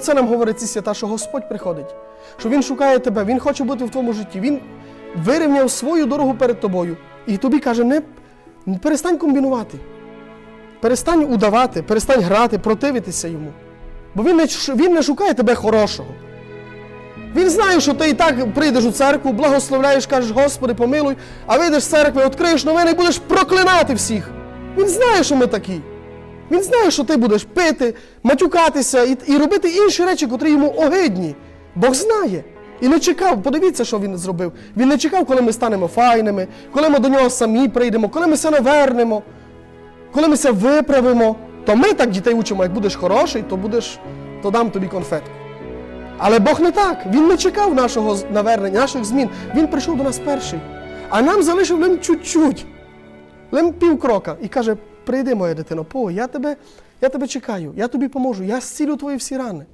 Це нам говорить ці свята, що Господь приходить, що Він шукає тебе, Він хоче бути в твоєму житті. Він вирівняв свою дорогу перед тобою. І тобі каже, не перестань комбінувати. Перестань удавати, перестань грати, противитися йому. Бо він не, він не шукає тебе хорошого. Він знає, що ти і так прийдеш у церкву, благословляєш, кажеш, Господи, помилуй, а вийдеш з церкви, відкриєш новини і будеш проклинати всіх. Він знає, що ми такі. Він знає, що ти будеш пити, матюкатися і, і робити інші речі, котрі йому огидні. Бог знає. І не чекав, подивіться, що він зробив. Він не чекав, коли ми станемо файними, коли ми до нього самі прийдемо, коли ми се навернемо, коли ми се виправимо. То ми так дітей учимо, як будеш хороший, то будеш, то дам тобі конфетку. Але Бог не так. Він не чекав нашого навернення, наших змін. Він прийшов до нас перший. А нам залишив лим чуть-чуть, лим півкрока. І каже: прийди, моя дитино, по, я тебе, я тебе чекаю, я тобі поможу, я зцілю твої всі рани.